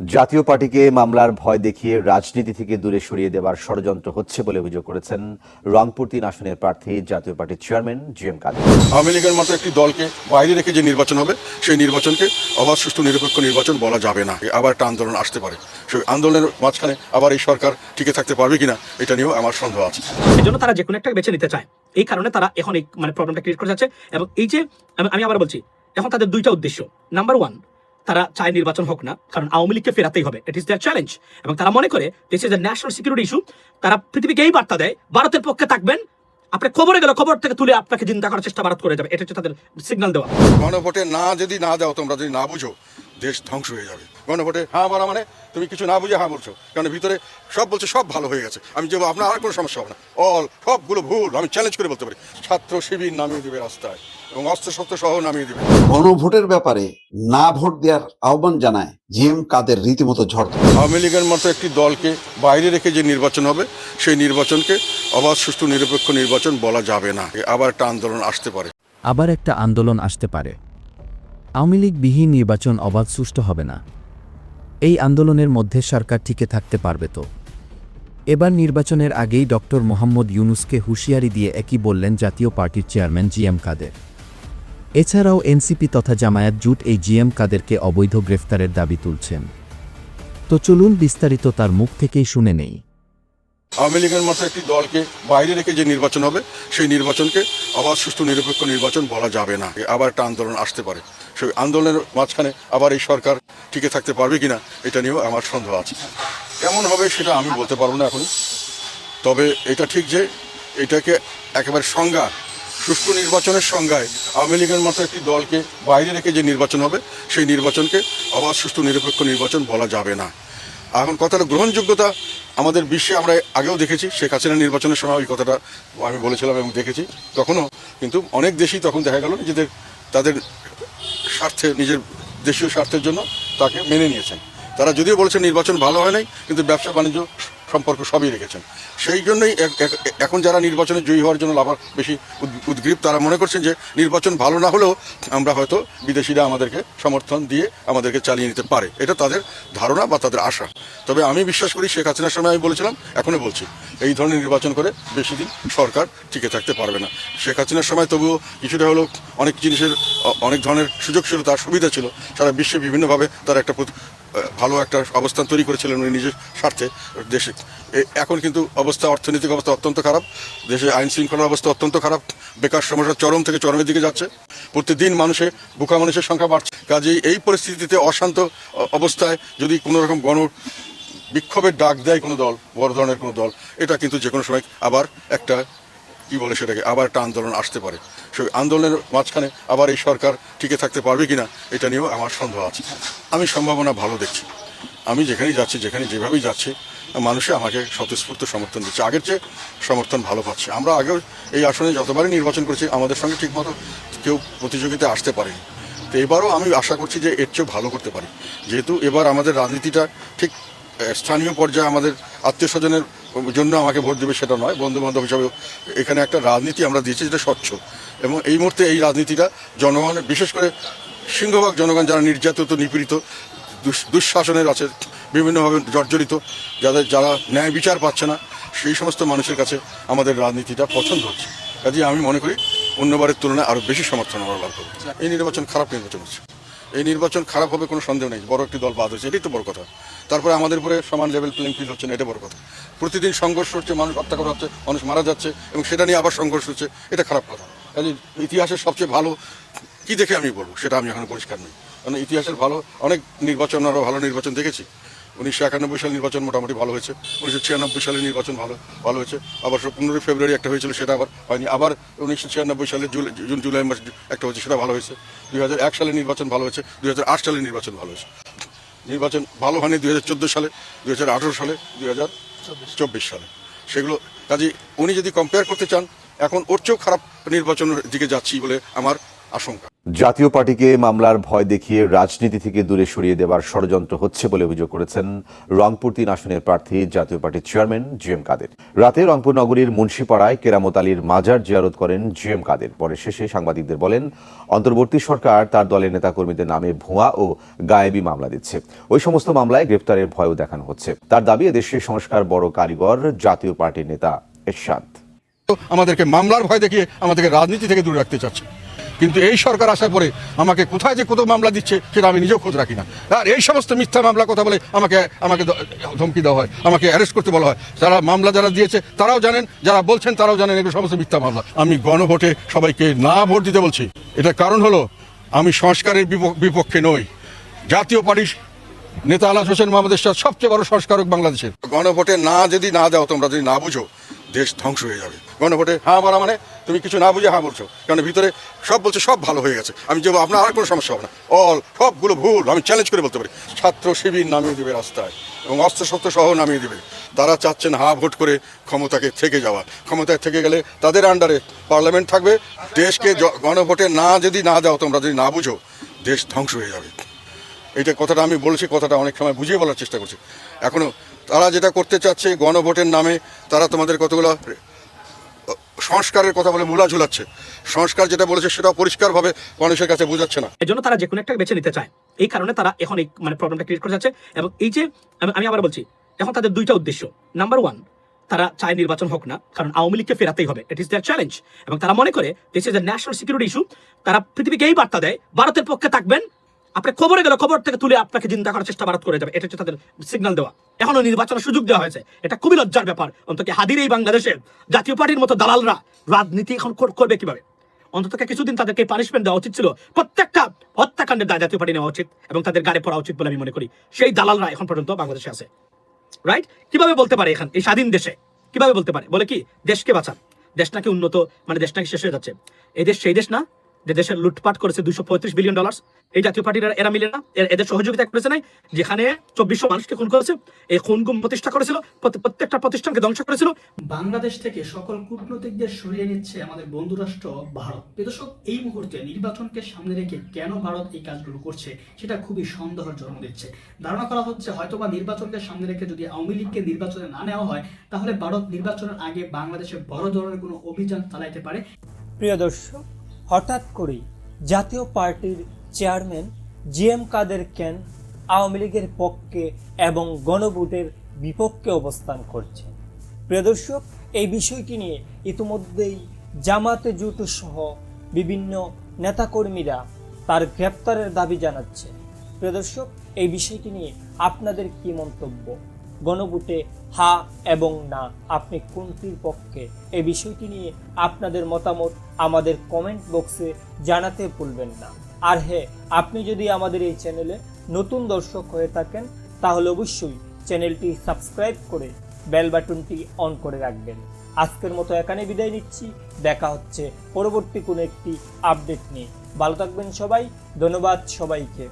জাতীয় পার্টিকে মামলার ভয় দেখিয়ে রাজনীতি থেকে দূরে সরিয়ে দেওয়ার ষড়যন্ত্র হচ্ছে বলে অভিযোগ করেছেন রংপুর তিন আসনের প্রার্থী জাতীয় পার্টির chairman G M Kader. Awami লীগের মতো একটি দলকে বাইরে রেখে যে নির্বাচন হবে সেই নির্বাচনকে অবাধ সুষ্ঠু নিরপেক্ষ নির্বাচন বলা যাবে না। আবার একটা আন্দোলন আসতে পারে। সেই আন্দোলনের মাঝখানে আবার এই সরকার টিকে থাকতে পারবে কিনা এটা নিয়েও আমার সন্দেহ আছে। এই জন্য তারা যে কোনো একটা বেছে নিতে চায়। এই কারণে তারা এখন এই মানে প্রবলেমটা ক্রিয়েট করে যাচ্ছে এবং এই যে আমি- আমি আবার বলছি এখন তাদের দুইটা উদ্দেশ্য। নাম্বার ওয়ান তারা চায় নির্বাচন হোক না, কারণ আওয়ামী লীগকে ফেরাতেই হবে। ইট ইস দেয়ার চ্যালেঞ্জ এবং তারা মনে করে this is a national security issue তারা পৃথিবীকে এই বার্তা দেয়, ভারতের পক্ষে থাকবেন। আপনি খবরে খবর থেকে তুলে আপনাকে চিন্তা করার চেষ্টা ভারত করে যাবে। এটা হচ্ছে তাদের দেওয়া। গণভোটে না যদি না দাও, তোমরা যদি না বুঝো, দেশ ধ্বংস হয়ে যাবে। গণভোটে হ্যাঁ বলা মানে তুমি কিছু না বুঝে হ্যাঁ বলছো। কারণ ভিতরে সব বলছে, সব ভালো হয়ে গেছে। আমি আপনার আর কোনো সমস্যা হবে না। অল সবগুলো ভুল, আমি চ্যালেঞ্জ করে বলতে পারি। ছাত্র শিবির নামিয়ে দেবে রাস্তায়। এবং অস্ত্র শস্ত্র সহ নামিয়ে দেবে। গণভোটের ব্যাপারে না ভোট দেওয়ার আহ্বান জানায় জি এম কাদের রীতিমতো ঝড় আওয়ামী লীগের মতো একটি দলকে বাইরে রেখে যে নির্বাচন হবে সেই নির্বাচনকে অবাধ সুষ্ঠু নিরপেক্ষ নির্বাচন বলা যাবে না। আবার একটা আন্দোলন আসতে পারে। আবার একটা আন্দোলন আসতে পারে। আওয়ামী লীগবিহীন নির্বাচন অবাধ সুষ্ঠু হবে না। এই আন্দোলনের মধ্যে সরকার টিকে থাকতে পারবে তো। এবার নির্বাচনের আগেই ডক্টর মোহাম্মদ ইউনুসকে হুঁশিয়ারি দিয়ে একই বললেন জাতীয় পার্টির চেয়ারম্যান জি এম কাদের। এছাড়াও এনসিপি তথা জামায়াত জুট এই জিএম কাদেরকে অবৈধ গ্রেফতারের দাবি তুলছেন। তো চলুন বিস্তারিত তার মুখ থেকেই শুনে নেই। আওয়ামী লীগের মতো একটি দলকে বাইরে রেখে যে নির্বাচন হবে, সেই নির্বাচনকে আবার সুষ্ঠু নিরপেক্ষ নির্বাচন বলা যাবে না। আবার একটা আন্দোলন আসতে পারে। সেই আন্দোলনের মাঝখানে আবার এই সরকার টিকে থাকতে পারবে কিনা, এটা নিয়েও আমার সন্দেহ আছে। কেমন হবে সেটা আমি বলতে পারব না এখন তবে এটা ঠিক যে এটাকে একেবারে সংজ্ঞা সুষ্ঠু নির্বাচনের সংজ্ঞায় আওয়ামী লীগের মতো একটি দলকে বাইরে রেখে যে নির্বাচন হবে, সেই নির্বাচনকে আবার সুষ্ঠু নিরপেক্ষ নির্বাচন বলা যাবে না। এখন কথাটা গ্রহণযোগ্যতা আমাদের বিশ্বে আমরা আগেও দেখেছি, শেখ হাসিনা নির্বাচনের সময় ওই কথাটা আমি বলেছিলাম এবং দেখেছি, তখনও কিন্তু অনেক দেশই তখন দেখা গেল নিজেদের, তাদের স্বার্থে, নিজের দেশীয় স্বার্থের জন্য তাকে মেনে নিয়েছেন। তারা যদিও বলেছেন নির্বাচন ভালো হয় নাই, কিন্তু ব্যবসা বাণিজ্য সম্পর্ক সবই রেখেছেন। সেই জন্যই এখন যারা নির্বাচনে জয়ী হওয়ার জন্য লাভার বেশি উদ- উদ্গ্রীব, তারা মনে করছেন যে নির্বাচন ভালো না হলেও আমরা হয়তো বিদেশিরা আমাদেরকে সমর্থন দিয়ে আমাদেরকে চালিয়ে নিতে পারে। এটা তাদের ধারণা বা তাদের আশা। তবে আমি বিশ্বাস করি শেখ হাসিনার সময় আমি বলেছিলাম এখনও বলছি, এই ধরনের নির্বাচন করে বেশি দিন সরকার টিকে থাকতে পারবে না। শেখ হাসিনার সময় তবুও কিছুটা হলেও অনেক জিনিসের অনেক ধরনের সুযোগ ছিল, তার সুবিধা ছিল। সারা বিশ্বে বিভিন্নভাবে তার একটা ভালো একটা অবস্থান তৈরি করেছিলেন উনি নিজের স্বার্থে দেশে। এখন কিন্তু অবস্থা, অর্থনৈতিক অবস্থা অত্যন্ত খারাপ। দেশে আইন শৃঙ্খলার অবস্থা অত্যন্ত খারাপ। বেকার সমস্যা চরম থেকে চরমের দিকে যাচ্ছে। প্রতিদিন মানুষে বুকা মানুষের সংখ্যা বাড়ছে। কাজেই এই পরিস্থিতিতে অশান্ত অবস্থায় যদি কোনো রকম গণ বিক্ষোভের ডাক দেয় কোনো দল, বড় ধরনের কোনো দল, এটা কিন্তু যে কোনো সময় আবার একটা কি বলে সেটাকে? আবার একটা আন্দোলন আসতে পারে। সেই আন্দোলনের মাঝখানে আবার এই সরকার টিকে থাকতে পারবে কিনা, এটা নিয়েও আমার সন্দেহ আছে। আমি সম্ভাবনা ভালো দেখছি। আমি যেখানেই যাচ্ছি, যেখানে যেভাবেই যাচ্ছি, মানুষে আমাকে স্বতঃস্ফূর্ত সমর্থন দিচ্ছে। আগের চেয়ে সমর্থন ভালো পাচ্ছে। আমরা আগেও এই আসনে যতবারই নির্বাচন করেছি, আমাদের সঙ্গে ঠিকমতো কেউ প্রতিযোগিতায় আসতে পারেনি। তো এবারও আমি আশা করছি যে এর চেয়েও ভালো করতে পারি। যেহেতু এবার আমাদের রাজনীতিটা ঠিক স্থানীয় পর্যায়ে আমাদের আত্মীয় স্বজনের জন্য আমাকে ভোট দেবে সেটা নয় বন্ধু বান্ধব হিসাবে এখানে একটা রাজনীতি আমরা দিয়েছি যেটা স্বচ্ছ। এবং এই মুহূর্তে এই রাজনীতিটা জনগণের বিশেষ করে সিংহভাগ জনগণ যারা নির্যাতিত, নিপীড়িত দুঃশাসনের আছে বিভিন্নভাবে জর্জরিত, যাদের যারা ন্যায় বিচার পাচ্ছে না, সেই সমস্ত মানুষের কাছে আমাদের রাজনীতিটা পছন্দ হচ্ছে। কাজে আমি মনে করি অন্যবারের তুলনায় আরও বেশি সমর্থন আমরা লাভ করব। এই নির্বাচন খারাপ নির্বাচন হচ্ছে। এই নির্বাচন খারাপ হবে কোনো সন্দেহ নেই, বড় একটি দল বাদ হয়েছে, এটাই তো বড় কথা। তারপরে আমাদের উপরে সমান লেভেল প্লেইং ফিল্ড হচ্ছে না, এটা বড় কথা। প্রতিদিন সংঘর্ষ হচ্ছে, মানুষ হত্যা করা হচ্ছে, মানুষ মারা যাচ্ছে, এবং সেটা নিয়ে আবার সংঘর্ষ হচ্ছে, এটা খারাপ কথা। কাজে ইতিহাসের সবচেয়ে ভালো কি দেখে আমি বলব, সেটা আমি এখন পরিষ্কার নেই। কারণ ইতিহাসের ভালো, অনেক নির্বাচন আরও ভালো নির্বাচন দেখেছি। উনিশশো একানব্বই সালের নির্বাচন মোটামুটি ভালো হয়েছে। উনিশশো ছিয়ানব্বই সালের নির্বাচন ভালো ভালো হয়েছে। আবার পনেরোই ফেব্রুয়ারি একটা হয়েছিল, সেটা আবার হয়নি। আবার উনিশশো ছিয়ানব্বই সালে জুন, জুলাই মাস একটা হয়েছে, সেটা ভালো হয়েছে। দুই হাজার এক সালের নির্বাচন ভালো হয়েছে, দুই হাজার আট সালের নির্বাচন ভালো হয়েছে। নির্বাচন ভালো হয়নি দুই হাজার চোদ্দ সালে, দুই আঠেরো সালে, দুই হাজার চব্বিশ সালে। সেগুলো কাজে উনি যদি কম্পেয়ার করতে চান, এখন ওর চেয়েও খারাপ নির্বাচনের দিকে যাচ্ছি বলে আমার আশঙ্কা। জাতীয় পার্টিকে মামলার ভয় দেখিয়ে রাজনীতি থেকে দূরে সরিয়ে দেবার ষড়যন্ত্র হচ্ছে বলে অভিযোগ করেছেন রংপুর তিন আসনের প্রার্থী জাতীয় পার্টির চেয়ারম্যান জি এম কাদের। রাতে রংপুর নগরীর মুন্সিপাড়ায় কেরামত আলীর মাজার জিয়ারত করেন জি এম কাদের। পরে শেষে সাংবাদিকদের বলেন অন্তর্বর্তী সরকার তার দলের নেতাকর্মীদের নামে ভুয়া ও গায়েবী মামলা দিচ্ছে। ওই সমস্ত মামলায় গ্রেপ্তারের ভয়ও দেখানো হচ্ছে। তার দাবি এদেশের সংস্কার বড় কারিগর জাতীয় পার্টির নেতা এরশাদ। আমাদেরকে মামলার ভয় দেখিয়ে আমাদেরকে রাজনীতি থেকে দূরে রাখতে চাচ্ছে। কিন্তু এই সরকার আসার পরে আমাকে কোথায় যে কত মামলা দিচ্ছে সেটা আমি নিজেও খোঁজ রাখি না। আর এই সমস্ত মিথ্যা মামলা কথা বলে আমাকে আমাকে ধমকি দেওয়া হয়, আমাকে অ্যারেস্ট করতে বলা হয়। যারা মামলা যারা দিয়েছে, তারাও জানেন, যারা বলছেন তারাও জানেন এগুলো সমস্ত মিথ্যা মামলা। আমি গণভোটে সবাইকে না ভোট দিতে বলছি। এটার কারণ হলো, আমি সংস্কারের বিপক্ষে নই। জাতীয় পার্টির নেতা আলাস হোসেন মোহাম্মদ সাথে সবচেয়ে বড় সংস্কারক বাংলাদেশের। গণভোটে না যদি না দাও, তোমরা যদি না বুঝো, দেশ ধ্বংস হয়ে যাবে। গণভোটে হ্যাঁ বলা মানে তুমি কিছু না বুঝে হ্যাঁ বলছো। কারণ ভিতরে সব বলছে, সব ভালো হয়ে গেছে। আমি যে আপনার আর কোনো সমস্যা হবে না। অল সবগুলো ভুল, আমি চ্যালেঞ্জ করে বলতে পারি। ছাত্র শিবির নামিয়ে দেবে রাস্তায় এবং অস্ত্র শস্ত্র সহ নামিয়ে দেবে। তারা চাচ্ছেন হা ভোট করে ক্ষমতাকে থেকে যাওয়া। ক্ষমতায় থেকে গেলে তাদের আন্ডারে পার্লামেন্ট থাকবে। দেশকে গণভোটে না যদি না দাও, তোমরা যদি না বুঝো, দেশ ধ্বংস হয়ে যাবে। এইটা কথাটা আমি বলেছি, কথাটা অনেক সময় বুঝিয়ে বলার চেষ্টা করছি। এখনও তারা যেটা করতে চাচ্ছে গণভোটের নামে, তারা তোমাদের কতগুলো সংস্কারের কথা বলে মূলা ঝুলাচ্ছে। সংস্কার যেটা বলেছে সেটা পরিষ্কারভাবে মানুষের কাছে বোঝাচ্ছে না। এর জন্য তারা যে কোনো একটা বেছে নিতে চায়। এই কারণে তারা এখন এই মানে প্রবলেমটা ক্রিয়েট করে যাচ্ছে এবং এই যে, আমি- আবার বলছি, এখন তাদের দুইটা উদ্দেশ্য। নাম্বার ওয়ান তারা চায় নির্বাচন হোক না, কারণ আওয়ামী লীগকে ফেরাতেই হবে। ইট ইস দেয়ার চ্যালেঞ্জ এবং তারা মনে করে this is a national security issue তারা পৃথিবীকে এই বার্তা দেয়, ভারতের পক্ষে থাকবেন আপনি খবরে গেলে খবর থেকে তুলে আপনাকে চিন্তা করার চেষ্টা ভারত করে যাবে। এটা হচ্ছে তাদের সিগন্যাল দেওয়া। এখনও নির্বাচনের সুযোগ দেওয়া হয়েছে। এটা খুবই লজ্জার ব্যাপার। অন্তত হাদির এই বাংলাদেশের জাতীয় পার্টির মতো দালালরা রাজনীতি এখন করবে কীভাবে? অন্তত কিছুদিন তাদেরকে পানিশমেন্ট দেওয়া উচিত ছিল। প্রত্যেকটা হত্যাকাণ্ডের দায় জাতীয় পার্টি নেওয়া উচিত এবং তাদের গাড়ি পড়া উচিত বলে আমি মনে করি। সেই দালালরা এখন পর্যন্ত বাংলাদেশে আছে। রাইট কীভাবে বলতে পারে এখান এই স্বাধীন দেশে? কীভাবে বলতে পারে? বলে কি? দেশকে বাঁচান। দেশ নাকি উন্নত মানে দেশ নাকি শেষ হয়ে যাচ্ছে। এই দেশ সেই দেশ না। যে দেশের লুটপাট করেছে দুইশো পঁয়ত্রিশ বিলিয়ন ডলার এই জাতীয় পার্টির এরা মিলে না। এদের সহযোগিতা করেছে নাই। যেখানে চব্বিশশো মানুষকে খুন করেছে এই খুন গুম প্রতিষ্ঠা করেছিল প্রত্যেকটা প্রতিষ্ঠানকে ধ্বংস করেছিল। বাংলাদেশ থেকে সকল কূটনৈতিকদের সরিয়ে নিচ্ছে আমাদের বন্ধু রাষ্ট্র ভারত দর্শক এই মুহূর্তে নির্বাচনকে সামনে রেখে কেন ভারত এই কাজগুলো করছে সেটা খুবই সন্দেহের জন্ম দিচ্ছে। ধারণা করা হচ্ছে হয়তোবা নির্বাচনকে সামনে রেখে যদি আওয়ামী লীগকে নির্বাচনে না নেওয়া হয় তাহলে ভারত নির্বাচনের আগে বাংলাদেশে বড় ধরনের কোনো অভিযান চালাইতে পারে। প্রিয় দর্শক হঠাৎ করেই জাতীয় পার্টির চেয়ারম্যান জি এম কাদের কেন আওয়ামী লীগের পক্ষে এবং গণভোটের বিপক্ষে অবস্থান করছেন? প্রিয় দর্শক, এই বিষয়টি নিয়ে ইতিমধ্যেই জামাতে জুট সহ বিভিন্ন নেতাকর্মীরা তার গ্রেপ্তারের দাবি জানাচ্ছে প্রিয় দর্শক, এই বিষয়টি নিয়ে আপনাদের কি মন্তব্য? গণভোটে হা এবং না। আপনি কোনটির পক্ষে? এই বিষয়টি নিয়ে আপনাদের মতামত আমাদের কমেন্ট বক্সে জানাতে ভুলবেন না। আর হ্যাঁ আপনি যদি আমাদের এই চ্যানেলে নতুন দর্শক হয়ে থাকেন, তাহলে অবশ্যই চ্যানেলটি সাবস্ক্রাইব করে বেল বাটনটি অন করে রাখবেন। আজকের মতো এখানে বিদায় নিচ্ছি। দেখা হচ্ছে পরবর্তী কোনো একটি আপডেট নিয়ে। ভালো থাকবেন সবাই। ধন্যবাদ সবাইকে।